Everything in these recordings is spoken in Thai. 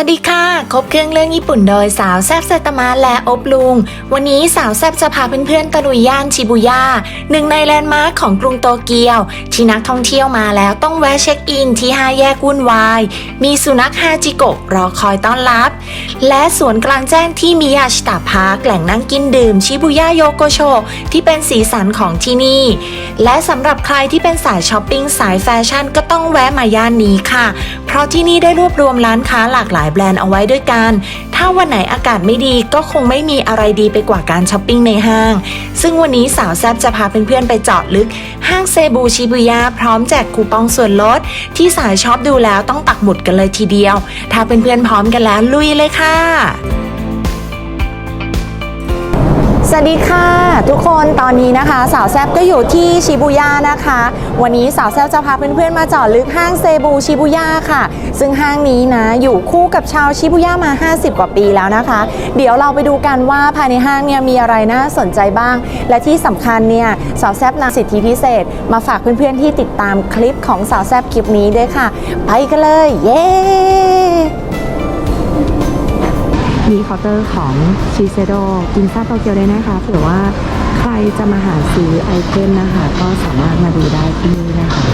วัสดีค่ะ ครบเครื่องเรื่องญี่ปุ่นโดยสาวแซบเซตมะและอบลุง วันนี้สาวแซบจะพาเพื่อนๆตะลุยย่านชิบุย่าหนึ่งในแลนด์มาร์คของกรุงโตเกียว ที่นักท่องเที่ยวมาแล้วต้องแวะเช็คอินที่ห้าแยกวุ่นวาย มีสุนัขฮาจิโกะรอคอยต้อนรับ และสวนกลางแจ้งที่มิยาชิตะพาร์คแหล่งนั่งกินดื่มชิบุย่าโยโกโชที่เป็นสีสันของที่นี่ และสำหรับใครที่เป็นสายช้อปปิ้งสายแฟชั่นก็ต้องแวะมาย่านนี้ค่ะ เพราะที่นี่ได้รวบรวมร้านค้าหลากหลายแบรนด์เอาไว้ด้วยกัน ถ้าวันไหนอากาศไม่ดีก็คงไม่มีอะไรดีไปกว่าการช้อปปิ้งในห้าง ซึ่งวันนี้สาวแซบจะพาเพื่อนๆไปเจาะลึก ห้างเซบูชิบุยาพร้อมแจกคูปองส่วนลด ที่สายช็อปดูแล้วต้องปักหมุดกันเลยทีเดียว ถ้าเพื่อนๆพร้อมกันแล้วลุยเลยค่ะ วัสดีค่ะ ทุกคนตอนนี้นะคะ สาวแซบก็อยู่ที่ชิบูย่านะคะ วันนี้สาวแซบจะพาเพื่อนๆมาเจาะลึกห้างเซบูชิบูย่าค่ะ ซึ่งห้างนี้นะอยู่คู่กับชาวชิบูย่ามา 50 กว่าปีแล้วนะคะ เดี๋ยวเราไปดูกันว่าภายในห้างเนี่ยมีอะไรน่าสนใจบ้าง และที่สำคัญเนี่ยสาวแซบนำสิทธิพิเศษ มาฝากเพื่อนๆที่ติดตามคลิปของสาวแซบคลิปนี้ด้วยค่ะ ไปกันเลย เย้ มีเคาน์เตอร์ของชิเซโดกินซ่าโตเกียวได้นะคะเผื่อว่าใครจะมาหาซื้อไอเทมนะคะ ก็สามารถมาดูได้ที่นี่นะคะ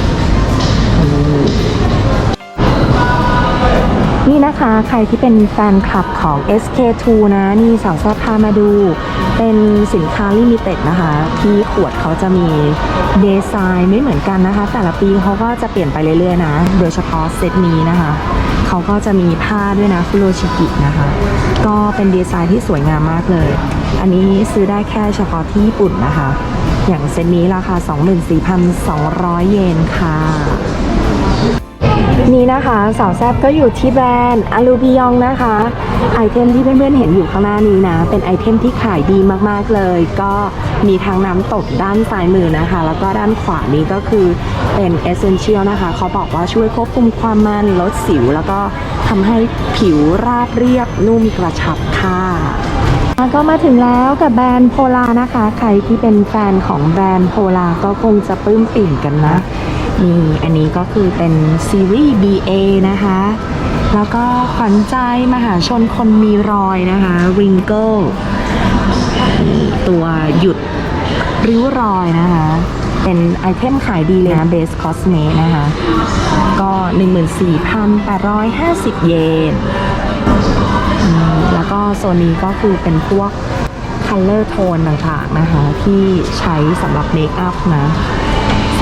นี่นะคะใครที่เป็นแฟนคลับของ SK2 นะนี่สาวซาพามาดู เป็นสินค้าลิมิเต็ดนะคะ ที่ขวดเขาจะมีดีไซน์ไม่เหมือนกันนะคะ แต่ละปีเขาก็จะเปลี่ยนไปเรื่อยๆนะ โดยเฉพาะเซตนี้นะคะ เขาก็จะมีผ้าด้วยนะฟุโรชิกินะคะ ก็เป็นดีไซน์ที่สวยงามมากเลย อันนี้ซื้อได้แค่เฉพาะที่ญี่ปุ่นนะคะ อย่างเซตนี้ราคา 24,200 เยนค่ะ นี่นะคะสาวแซบก็อยู่ที่แบรนด์อลูบิยองนะคะไอเทมที่เพื่อนๆเห็นอยู่ข้างหน้านี้นะ เป็นไอเทมที่ขายดีมากๆเลย ก็มีทั้งน้ำตกด้านซ้ายมือนะคะ แล้วก็ด้านขวานี้ก็คือเป็นเอเซนเชียลนะคะ เขาบอกว่าช่วยควบคุมความมันลดสิว แล้วก็ทำให้ผิวราบเรียบนุ่มกระชับค่ะก็มาถึงแล้วกับแบรนด์โพลานะคะ ใครที่เป็นแฟนของแบรนด์โพลาก็คงจะปลื้มปิ่มกันนะ นี่อันนี้ก็คือเป็นซีรีส์ BA นะคะ แล้วก็ขวัญใจมหาชนคนมีรอยนะคะ Wrinkle ตัวหยุดริ้วรอยนะคะ เป็นไอเทมขายดีเลยนะ Base Cosme นะคะ ก็ 14,850 เยนอืมแล้วก็โซนนี้ก็คือเป็นพวก color tone ต่างๆนะคะ ที่ใช้สำหรับเมคอัพนะ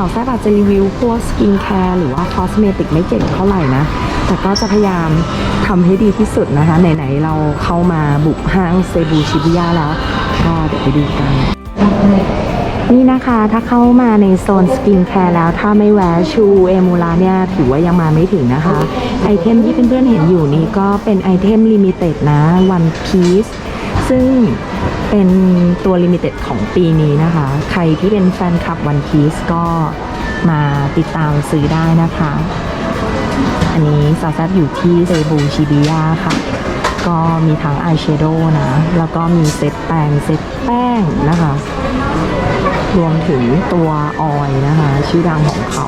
าวแซ่บอาจจะรีวิวพวกสกินแคร์หรือว่าคอสเมติกไม่เก่งเท่าไหร่นะ แต่ก็จะพยายามทำให้ดีที่สุดนะคะ ไหนๆเราเข้ามาบุกห้างเซบูชิบุย่าแล้วก็เดี๋ยวไปดูกัน นี่นะคะถ้าเข้ามาในโซนสกินแคร์แล้ว ถ้าไม่แวะชูเอมูลาเนี่ยถือว่ายังมาไม่ถึงนะคะ ไอเทมที่เพื่อนๆเห็นอยู่นี่ก็เป็นไอเทมลิมิเต็ดนะ One Piece ซึ่ง เป็นตัวลิมิเต็ดของปีนี้นะคะ ใครที่เป็นแฟนคลับ One Piece ก็มาติดตามซื้อได้นะคะ อันนี้ซาซัอยู่ที่เซบูชิบิยาค่ะ ก็มีทั้งอายแชโดว์นะ แล้วก็มีเซตแป้งเซตแป้งนะคะ รวมถึงตัวออยนะคะ ชื่อดังของเขา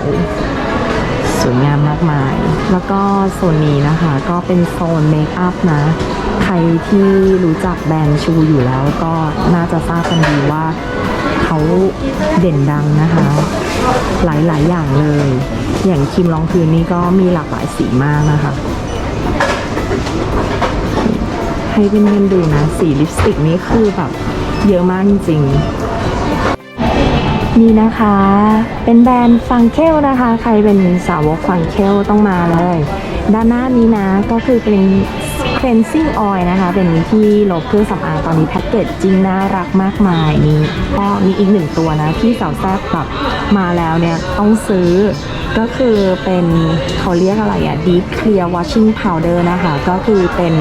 สวยงามมากมาย แล้วก็โซนนี้นะคะ ก็เป็นโซนเมคอัพนะ ใครที่รู้จักแบรนด์ชูอยู่แล้วก็น่าจะทราบกันดีว่าเขาเด่นดังนะคะ หลายๆ อย่างเลย อย่างครีมรองพื้นนี่ก็มีหลากหลายสีมากนะคะ ให้เพื่อนๆดูนะ สีลิปสติกนี่คือแบบเยอะมากจริงๆนี่นะคะ เป็นแบรนด์ฟังเคลนะคะ ใครเป็นสาวกฟังเคลต้องมาเลย ด้านหน้านี้นะก็คือเป็น cleansing oil นะคะ เป็นที่ลบเครื่องสำอางตอนนี้แพ็กเกจจริงน่ารักมากมายนี่ก็มีอีกหนึ่งตัวนะ ที่สาวแซ่บแบบมาแล้วเนี่ย ต้องซื้อก็คือเป็นเขาเรียกอะไรอะ deep clear washing powder นะคะ ก็คือเป็น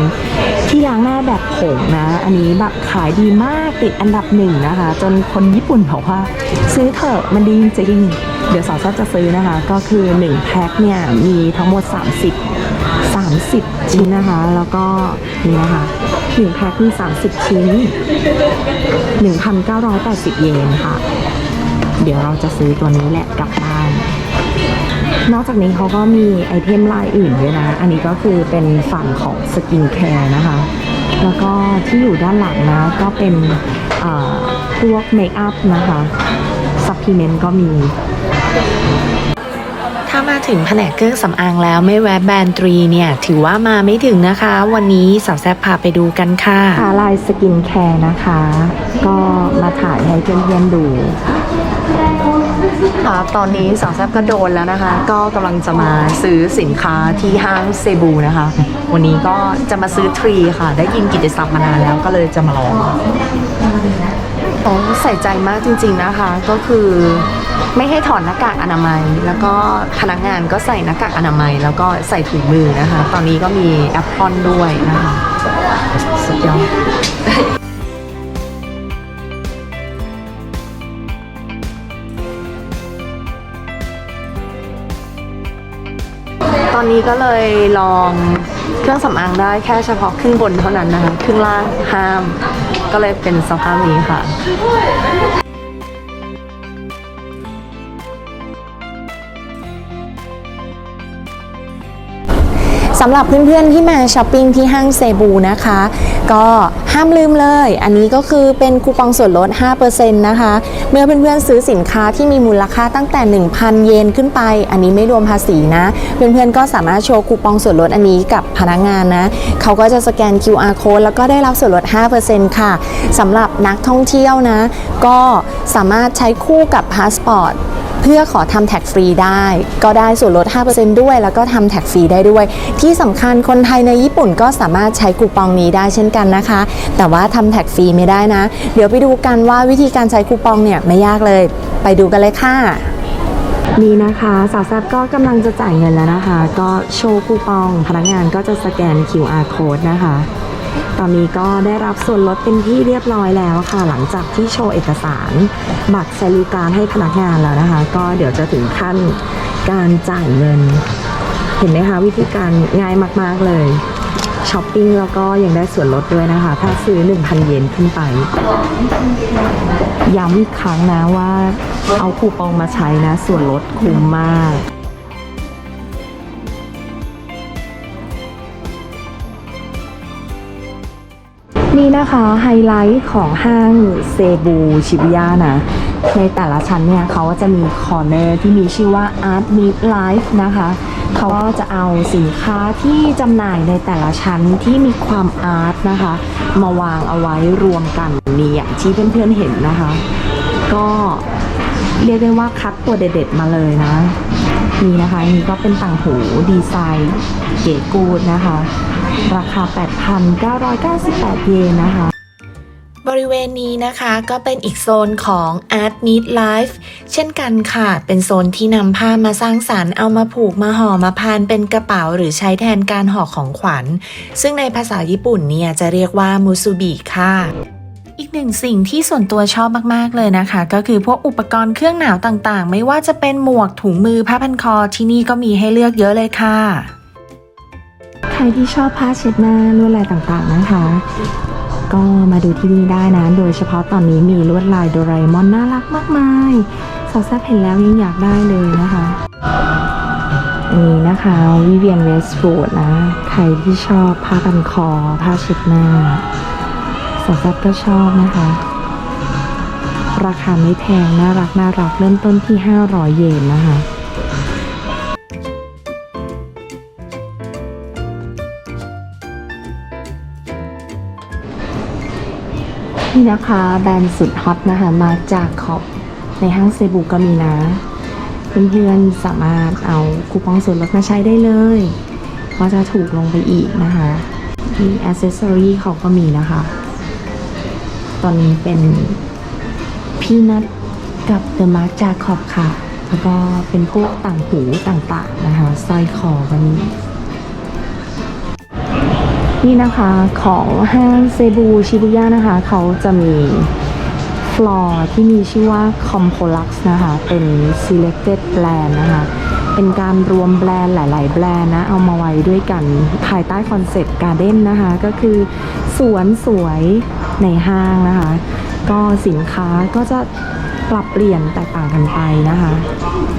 ที่ล้างหน้าแบบผงนะ อันนี้แบบขายดีมากติดอันดับหนึ่งนะคะ จนคนญี่ปุ่นบอกว่า ซื้อเถอะมันดีจริง เดี๋ยวสาวแซ่บจะซื้อนะคะ ก็คือ 1 แพ็คเนี่ย มีทั้งหมด 30 30 ชิ้นนะคะ แล้วก็นี่นะคะ1แพ็คมี30 ชิ้น 1,980 เยนค่ะ เดี๋ยวเราจะซื้อตัวนี้แหละกลับบ้าน นอกจากนี้เขาก็มีไอเทมลายอื่นด้วยนะ อันนี้ก็คือเป็นฝั่งของสกินแคร์นะคะ แล้วก็ที่อยู่ด้านหลังนะ ก็เป็นพวกเมคอัพนะคะซัพพลีเมนต์ก็มี ถ้ามาถึงแผนกเครื่องสำอางแล้วไม่แวะแบรนด์ตรีเนี่ย ถือว่ามาไม่ถึงนะคะ วันนี้สาวแซบพาไปดูกันค่ะค่ะลายสกินแคร์นะคะ ก็มาถ่ายให้เพื่อนๆดูค่ะตอนนี้สาวแซบก็โดนแล้วนะคะ ก็กำลังจะมาซื้อสินค้าที่ห้างเซบูนะคะ วันนี้ก็จะมาซื้อทรีค่ะ ได้ยินกิตติศัพท์มานานแล้วก็เลยจะมาลองโอ้ใส่ใจมากจริงๆนะคะ ก็คือ ไม่ให้ถอดหน้ากากอนามัย แล้วก็พนักงานก็ใส่หน้ากากอนามัย แล้วก็ใส่ถุงมือนะคะ ตอนนี้ก็มีแอปพอนด้วยนะคะสุดยอดตอนนี้ก็เลยลองเครื่องสำอางได้แค่เฉพาะครึ่งบนเท่านั้นนะคะ ครึ่งล่างห้าม ก็เลยเป็นสภาพนี้ค่ะ สำหรับเพื่อนๆที่มาช้อปปิ้งที่ห้างเซบูนะคะ ก็ห้ามลืมเลย อันนี้ก็คือเป็นคูปองส่วนลด 5%นะคะ เมื่อเพื่อนๆซื้อสินค้าที่มีมูลค่าตั้งแต่ 1,000 เยนขึ้นไป อันนี้ไม่รวมภาษีนะ เพื่อนๆก็สามารถโชว์คูปองส่วนลดอันนี้กับพนักงานนะ เขาก็จะสแกน QR code แล้วก็ได้รับส่วนลด 5%ค่ะสำหรับนักท่องเที่ยวนะ ก็สามารถใช้คู่กับพาสปอร์ต เพื่อขอทำแท็กฟรีได้ ก็ได้ส่วนลด 5%ด้วย แล้วก็ทำแท็กฟรีได้ด้วย ที่สำคัญคนไทยในญี่ปุ่นก็สามารถใช้คูปองนี้ได้เช่นกันนะคะ แต่ว่าทำแท็กฟรีไม่ได้นะ เดี๋ยวไปดูกันว่าวิธีการใช้คูปองเนี่ยไม่ยากเลย ไปดูกันเลยค่ะนี่นะคะสาวแซบก็กำลังจะจ่ายเงินแล้วนะคะ ก็โชว์คูปอง พนักงานก็จะสแกน QR code นะคะ ตอนนี้ก็ได้รับส่วนลดเป็นที่เรียบร้อยแล้วค่ะ หลังจากที่โชว์เอกสาร บัตรเซลูการให้พนักงานแล้วนะคะ ก็เดี๋ยวจะถึงขั้นการจ่ายเงิน เห็นไหมคะวิธีการง่ายมากๆเลยช้อปปิ้งแล้วก็ยังได้ส่วนลดด้วยนะคะ ถ้าซื้อ 1,000 เยนขึ้นไป ย้ำอีกครั้งนะว่าเอาคูปองมาใช้นะ ส่วนลดคุ้มมาก นี่นะคะไฮไลท์ของห้างเซบูชิบุย่านะ ในแต่ละชั้นเนี่ยเขาก็จะมีคอร์เนอร์ที่มีชื่อว่า Art Meet Life นะคะเขาก็จะเอาสินค้าที่จำหน่ายในแต่ละชั้นที่มีความอาร์ตนะคะ มาวางเอาไว้รวมกันนี่อย่างที่เพื่อนๆเห็นนะคะ ก็เรียกได้ว่าคัดตัวเด็ดๆมาเลยนะนี่นะคะนนี้ก็เป็นต่างหูดีไซน์เก๋กูดนะคะ ราคา 8,998 เยนนะคะ บริเวณนี้นะคะก็เป็นอีกโซนของ Art Meet Life เช่นกันค่ะ เป็นโซนที่นำผ้ามาสร้างสารรค์เอามาผูกมาห่อมาพานเป็นกระเป๋าหรือใช้แทนการห่อของขวัญ ซึ่งในภาษาญี่ปุ่นเนี่ยจะเรียกว่ามูซูบิค่ะอีกหนึ่งสิ่งที่ส่วนตัวชอบมาก ๆ เลยนะคะ ก็คือพวกอุปกรณ์เครื่องหนาวต่างๆ ไม่ว่าจะเป็นหมวกถุงมือผ้าพันคอที่นี่ก็มีให้เลือกเยอะเลยค่ะ ใครที่ชอบผ้าเช็ดหน้าลวดลายต่างๆนะคะ ก็มาดูที่นี่ได้นะ โดยเฉพาะตอนนี้มีลวดลายโดราเอมอนน่ารักมากมายสาวแซ่บเห็นแล้วยังอยากได้เลยนะคะอันนี้นะคะวิเวียนเวสฟูดนะ ใครที่ชอบผ้าพันคอ ผ้าเช็ดหน้าสาวแซ่บก็ชอบนะคะ ราคาไม่แพงน่ารักน่ารักเริ่มต้นที่ 500 เยนนะคะ นี่นะคะแบรนด์สุดฮอตนะคะ มาจากขอบในห้างเซบูก็มีนะเพื่อนๆสามารถเอาคูปองส่วนลดมาใช้ได้เลยก็จะถูกลงไปอีกนะคะมีอ c เซสซอรีเขาก็มีนะคะ ตอนนี้เป็นพี่นัทกับเดอะมาร์จาคอบค่ะ แล้วก็เป็นพวกต่างหูต่างๆนะคะสร้อยคอก็มี นี่นะคะของห้างเซบูชิบุย่านะคะ เขาจะมีฟลอร์ที่มีชื่อว่า c o m p o l u x นะคะ เป็น selected brand นะคะ เป็นการรวมแบรนด์หลาย ๆ แบรนด์นะ เอามาไว้ด้วยกันภายใต้คอนเซ็ปต์การ์เด้นนะคะ ก็คือสวนสวยในห้างนะคะ ก็สินค้าก็จะปรับเปลี่ยนแตกต่างกันไปนะคะ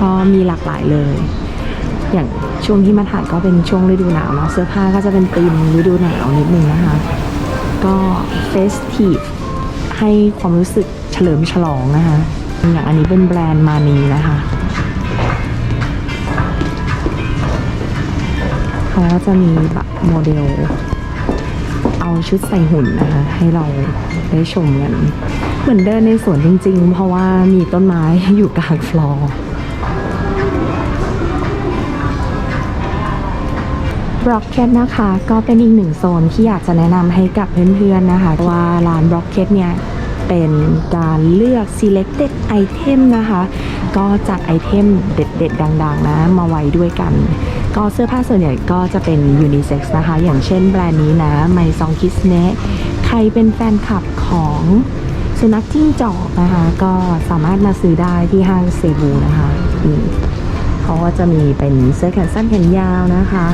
ก็มีหลากหลายเลย อย่างช่วงที่มาถ่ายก็เป็นช่วงฤดูหนาวเนาะเสื้อผ้าก็จะเป็นธีมฤดูหนาวนิดนึงนะคะ ก็เฟสทีฟให้ความรู้สึกเฉลิมฉลองนะคะ อย่างอันนี้เป็นแบรนด์มานีนะคะเขาก็จะมีแบบโมเดล เอาชุดใส่หุ่นนะคะ ให้เราได้ชมกัน เหมือนเดินในสวนจริงๆ เพราะว่ามีต้นไม้อยู่กลางฟลอร์ บล็อกเก็ตนะคะก็เป็นอีกหนึ่งโซนที่อยากจะแนะนำให้กับเพื่อนๆนะคะว่าร้านบล็อกเก็ตเนี่ยเป็นการเลือก selected item นะคะ ก็จัดไอเทมเด็ดๆ ดังๆ นะ มาไว้ด้วยกัน ก็เสื้อผ้าส่วนใหญ่ก็จะเป็นยูนิเซ็กซ์นะคะ อย่างเช่นแบรนด์นี้นะไมซองคิสเนะใครเป็นแฟนคลับของสุนัขจิ้งจอกนะคะ ก็สามารถมาซื้อได้ที่ห้างเซบูนะคะอืมเขาก็จะมีเป็นเสื้อแขนสั้นแขนยาวนะคะ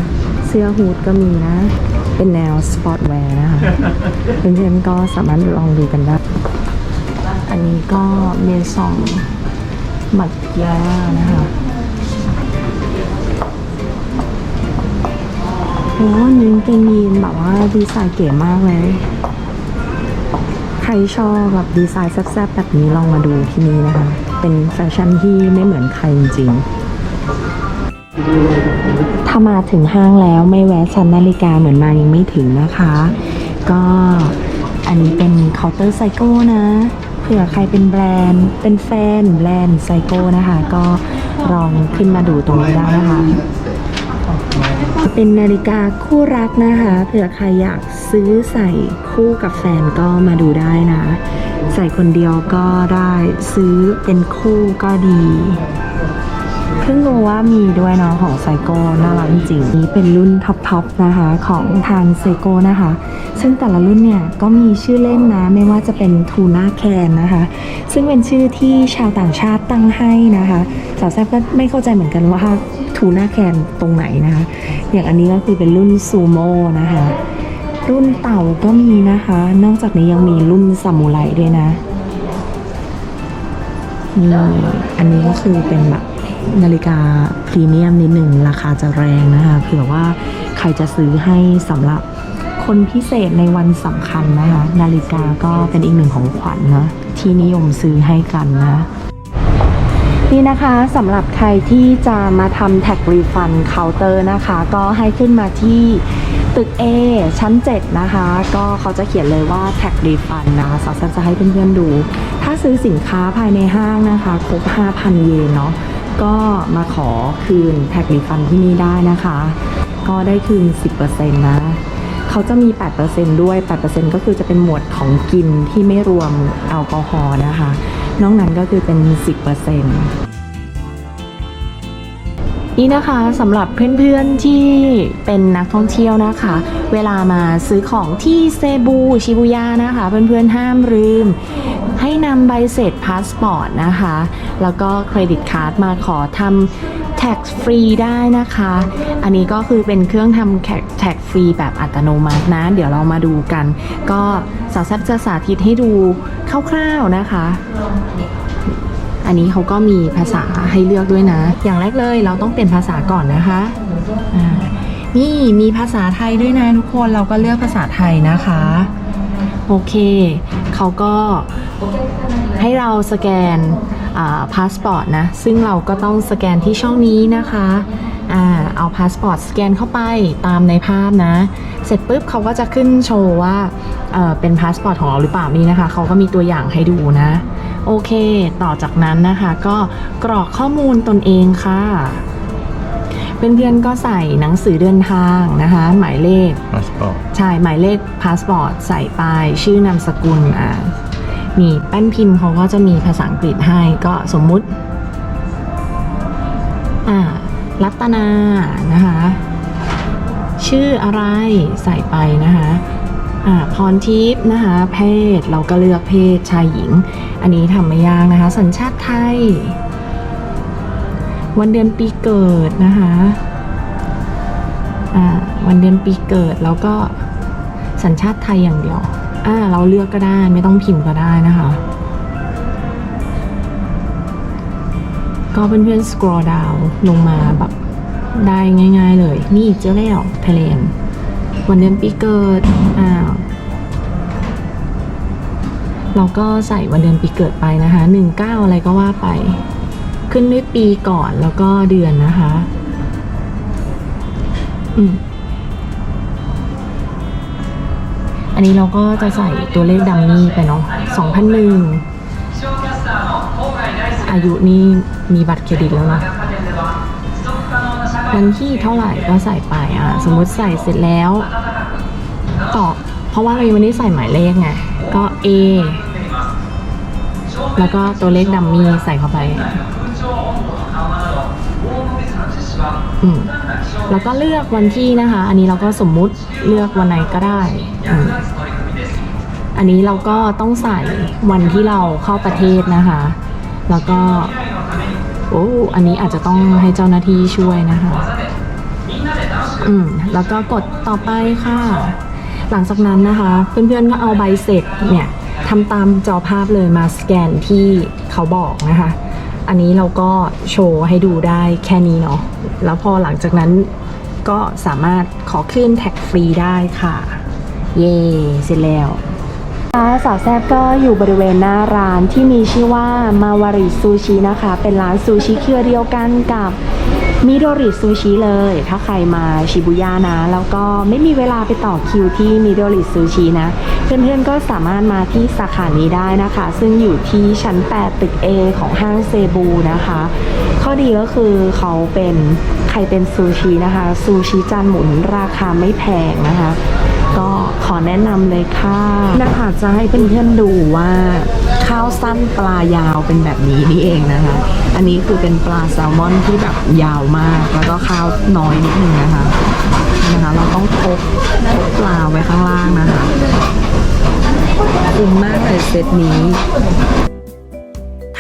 เสื้อฮูดก็มีนะ เป็นแนวสปอร์ตแวร์นะคะเพื่อนๆก็สามารถลองดูกันได้ อันนี้ก็เมซองมัดยานะคะโอ้อันนี้เกงยีนแบบว่าดีไซน์เก๋มากเลย ใครชอบแบบดีไซน์แซ่บๆแบบนี้ลองมาดูที่นี่นะคะ เป็นแฟชั่นที่ไม่เหมือนใครจริงๆ ถ้ามาถึงห้างแล้วไม่แวะชั้นนาฬิกาเหมือนมายังไม่ถึงนะคะ ก็อันนี้เป็นเคาน์เตอร์ไซโก้นะเผื่อใครเป็นแบรนด์เป็นแฟนแบรนด์ไซโก้นะคะ ก็ลองขึ้นมาดูตรงนี้ได้นะคะ เป็นนาฬิกาคู่รักนะคะเผื่อใครอยากซื้อใส่คู่กับแฟนก็มาดูได้นะ ใส่คนเดียวก็ได้ซื้อเป็นคู่ก็ดี เพิ่งรู้ว่ามีด้วยเนาะของไซโก้น่ารักจริงนี่เป็นรุ่นท็อปๆนะคะของทางไซโก้นะคะ ซึ่งแต่ละรุ่นเนี่ยก็มีชื่อเล่นนะไม่ว่าจะเป็นทูน่าแคนนะคะ ซึ่งเป็นชื่อที่ชาวต่างชาติตั้งให้นะคะสาวแซบก็ไม่เข้าใจเหมือนกันว่าทูน่าแคนตรงไหนนะคะ อย่างอันนี้ก็คือเป็นรุ่นซูโม่นะคะรุ่นเต่าก็มีนะคะ นอกจากนี้ยังมีรุ่นซามูไรด้วยนะนี่อันนี้ก็คือเป็นแบบ นาฬิกาพรีเมียมนิดหนึ่งราคาจะแรงนะคะเผื่อว่าใครจะซื้อให้สำหรับคนพิเศษในวันสำคัญนะคะ นาฬิกาก็เป็นอีกหนึ่งของขวัญนะที่นิยมซื้อให้กันนะนี่นะคะสำหรับใครที่จะมาทำแท็กรีฟันเคาน์เตอร์นะคะ ก็ให้ขึ้นมาที่ตึก A ชั้น 7 นะคะ ก็เขาจะเขียนเลยว่าแท็กรีฟันนะคะสาวแซมจะให้เพื่อนๆดู ถ้าซื้อสินค้าภายในห้างนะคะ ครบ 5,000 เยนเนาะ ก็มาขอคืนแท็กรีฟันที่นี่ได้นะคะ ก็ได้คืน 10%นะเขาจะมี 8%ด้วย 8%ก็คือจะเป็นหมวดของกินที่ไม่รวมแอลกอฮอล์นะคะ นอกนั้นก็คือเป็น 10% นี่นะคะสำหรับเพื่อนๆที่เป็นนักท่องเที่ยวนะคะ เวลามาซื้อของที่เซบูชิบุย่านะคะ เพื่อนๆห้ามลืม ให้นำใบเสร็จพาสปอร์ตนะคะ แล้วก็เครดิตการ์ดมาขอทำแท็กฟรีได้นะคะ อันนี้ก็คือเป็นเครื่องทำแท็กฟรีแบบอัตโนมัตินะ เดี๋ยวเรามาดูกัน ก็สาวแซบจะสาธิตให้ดูคร่าวๆนะคะ อันนี้เขาก็มีภาษาให้เลือกด้วยนะ อย่างแรกเลยเราต้องเปลี่ยนภาษาก่อนนะคะนี่มีภาษาไทยด้วยนะทุกคนเราก็เลือกภาษาไทยนะคะ โอเคเขาก็ให้เราสแกนพาสปอร์ตนะ ซึ่งเราก็ต้องสแกนที่ช่องนี้นะคะอ่าเอาพาสปอร์ตสแกนเข้าไปตามในภาพนะ เสร็จปุ๊บเขาก็จะขึ้นโชว์ว่าเเป็นพาสปอร์ตของเราหรือเปล่านี่นะคะ เขาก็มีตัวอย่างให้ดูนะ โอเค ต่อจากนั้นนะคะก็กรอกข้อมูลตนเองค่ะเพื่อนๆก็ใส่หนังสือเดินทางนะคะ หมายเลขพาสปอร์ตใช่หมายเลขพาสปอร์ตใส่ไปชื่อนามสกุลอ่ามีแป้นพิมพ์เขาก็จะมีภาษาอังกฤษให้ก็สมมุติอ่ารัตนานะคะ ชื่ออะไรใส่ไปนะคะอ่า พรทิพย์นะคะ เพศเราก็เลือกเพศชายหญิง อันนี้ทำไม่ยากนะคะ สัญชาติไทย วันเดือนปีเกิดนะคะวันเดือนปีเกิดแล้วก็สัญชาติไทยอย่างเดียวอ่าเราเลือกก็ได้ไม่ต้องพิมพ์ก็ได้นะคะ ก็เพื่อนๆ scroll down ลงมาแบบได้ง่ายๆเลย นี่เจอแล้วไทยแลนด์ วันเดือนปีเกิดอ้าวเราก็ใส่วันเดือนปีเกิดไปนะคะหนึ่งเก้าอะไรก็ว่าไป ขึ้นด้วยปีก่อนแล้วก็เดือนนะคะ อืม อันนี้เราก็จะใส่ตัวเลขดัมมี่ไปเนาะสองพันหนึ่งอายุนี่มีบัตรเครดิตแล้วนะ วันที่เท่าไหร่ก็ใส่ไปอะสมมติใส่เสร็จแล้วต่อเพราะว่าเรายังไม่ได้ใส่หมายเลขไงก็ A แล้วก็ตัวเลขดัมมี่ใส่เข้าไปอืมแล้วก็เลือกวันที่นะคะ อันนี้เราก็สมมุติเลือกวันไหนก็ได้อืมอันนี้เราก็ต้องใส่วันที่เราเข้าประเทศนะคะ แล้วก็ โอ้ อันนี้อาจจะต้องให้เจ้าหน้าที่ช่วยนะคะ อืม แล้วก็กดต่อไปค่ะ หลังจากนั้นนะคะ เพื่อนๆก็เอาใบเสร็จเนี่ยทำตามจอภาพเลยมาสแกนที่เขาบอกนะคะ อันนี้เราก็โชว์ให้ดูได้แค่นี้เนาะ แล้วพอหลังจากนั้นก็สามารถขอขึ้นแท็กฟรีได้ค่ะ เย่เสร็จแล้ว สาวแซบก็อยู่บริเวณหน้าร้านที่มีชื่อว่ามาวาริซูชินะคะ เป็นร้านซูชิเครือเดียวกันกับมิโดริซูชิเลย ถ้าใครมาชิบุย่านะ แล้วก็ไม่มีเวลาไปต่อคิวที่มิโดริซูชินะ เพื่อนๆก็สามารถมาที่สาขานี้ได้นะคะ ซึ่งอยู่ที่ชั้น 8 ตึก A ของห้างเซบูนะคะ ข้อดีก็คือเขาเป็นใครเป็นซูชินะคะ ซูชิจานหมุนราคาไม่แพงนะคะ ขอแนะนำเลยค่ะนะคะจะให้เพื่อนๆดูว่าข้าวสั้นปลายาวเป็นแบบนี้นี่เองนะคะ อันนี้คือเป็นปลาแซลมอนที่แบบยาวมาก แล้วก็ข้าวน้อยนิดนึงนะคะนะคะ เราต้องพกพกปลาไว้ข้างล่างนะคะ คุ้มมากเลยเซตนี้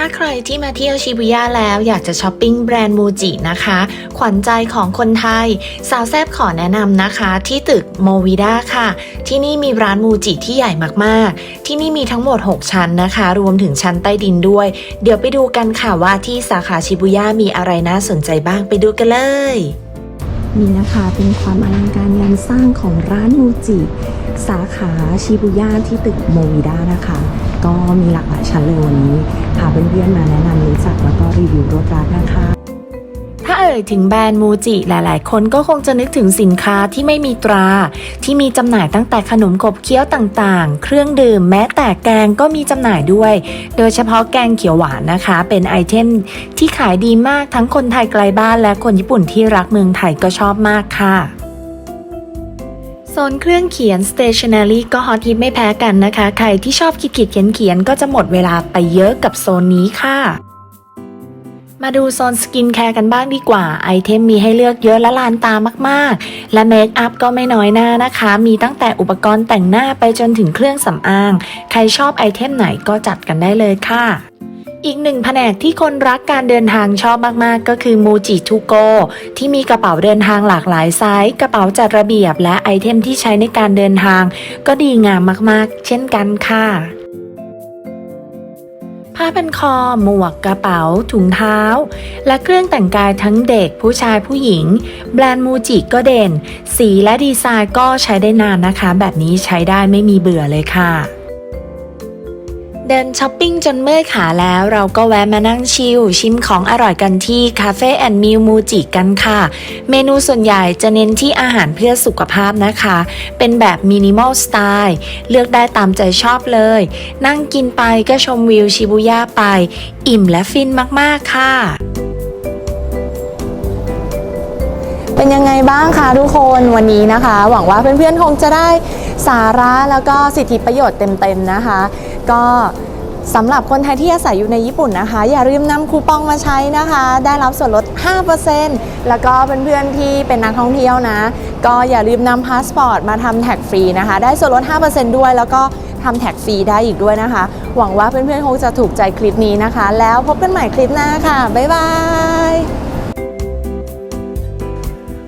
ถ้าใครที่มาเที่ยวชิบุย่าแล้วอยากจะช้อปปิ้งแบรนด์มูจินะคะ ขวัญใจของคนไทย สาวแซบขอแนะนำนะคะที่ตึกโมวิด้าค่ะ ที่นี่มีร้านมูจิที่ใหญ่มากๆ ที่นี่มีทั้งหมด 6 ชั้นนะคะ รวมถึงชั้นใต้ดินด้วย เดี๋ยวไปดูกันค่ะว่าที่สาขาชิบุย่ามีอะไรน่าสนใจบ้างไปดูกันเลยนี่นะคะเป็นความอลังการงานสร้างของร้านมูจิ สาขาชิบุย่าที่ตึกโมวิด้านะคะ ก็มีหลากหลายชั้นเลยวันนี้พาเพื่อนๆมาแนะนำรู้จักแล้วก็รีวิวรถร้านนะคะถ้าเอ่ยถึงแบรนด์มูจิหลายๆ คนก็คงจะนึกถึงสินค้าที่ไม่มีตรา ที่มีจำหน่ายตั้งแต่ขนมขบเคี้ยวต่างๆ เครื่องดื่มแม้แต่แกงก็มีจำหน่ายด้วย โดยเฉพาะแกงเขียวหวานนะคะ เป็นไอเทมที่ขายดีมากทั้งคนไทยไกลบ้านและคนญี่ปุ่นที่รักเมืองไทยก็ชอบมากค่ะ นเครื่องเขียน stationery ก็ฮอตฮิตไม่แพ้กันนะคะ ใครที่ชอบขีดขีดเขียนเขียนก็จะหมดเวลาไปเยอะกับโซนนี้ค่ะ มาดูโซนสกินแคร์กันบ้างดีกว่า ไอเทมมีให้เลือกเยอะและลานตามากๆ และเมคอัพก็ไม่น้อยหน้านะคะ มีตั้งแต่อุปกรณ์แต่งหน้าไปจนถึงเครื่องสำอาง ใครชอบไอเทมไหนก็จัดกันได้เลยค่ะ อีกหนึ่งแผนกที่คนรักการเดินทางชอบมาก ๆ ก็คือมูจิทูโกที่มีกระเป๋าเดินทางหลากหลายไซส์กระเป๋าจัดระเบียบและไอเทมที่ใช้ในการเดินทาง ก็ดีงามมาก ๆ เช่นกันค่ะผ้าพันคอ หมวกกระเป๋า ถุงเท้า และเครื่องแต่งกายทั้งเด็กผู้ชายผู้หญิง แบรนด์มูจิก็เด่น สีและดีไซน์ก็ใช้ได้นานนะคะ แบบนี้ใช้ได้ไม่มีเบื่อเลยค่ะ เดินช้อปปิ้งจนเมื่อยขาแล้วเราก็แวะมานั่งชิลชิมของอร่อยกันที่คาเฟ่แอนด์มิวมูจิกันค่ะ เมนูส่วนใหญ่จะเน้นที่อาหารเพื่อสุขภาพนะคะ เป็นแบบมินิมอลสไตล์เลือกได้ตามใจชอบเลย นั่งกินไปก็ชมวิวชิบุย่าไป อิ่มและฟินมากๆค่ะ เป็นยังไงบ้างคะทุกคนวันนี้นะคะ หวังว่าเพื่อนๆคงจะได้สาระแล้วก็สิทธิประโยชน์เต็มๆนะคะ ก็สำหรับคนไทยที่อาศัยอยู่ในญี่ปุ่นนะคะ อย่าลืมนำคูปองมาใช้นะคะ ได้รับส่วนลด 5%แล้วก็เพื่อนๆที่เป็นนักท่องเที่ยวนะ ก็อย่าลืมนำพาสปอร์ตมาทำแท็กฟรีนะคะ ได้ส่วนลด 5%ด้วย แล้วก็ทำแท็กฟรีได้อีกด้วยนะคะ หวังว่าเพื่อนๆคงจะถูกใจคลิปนี้นะคะ แล้วพบกันใหม่คลิปหน้าค่ะ บ๊ายบาย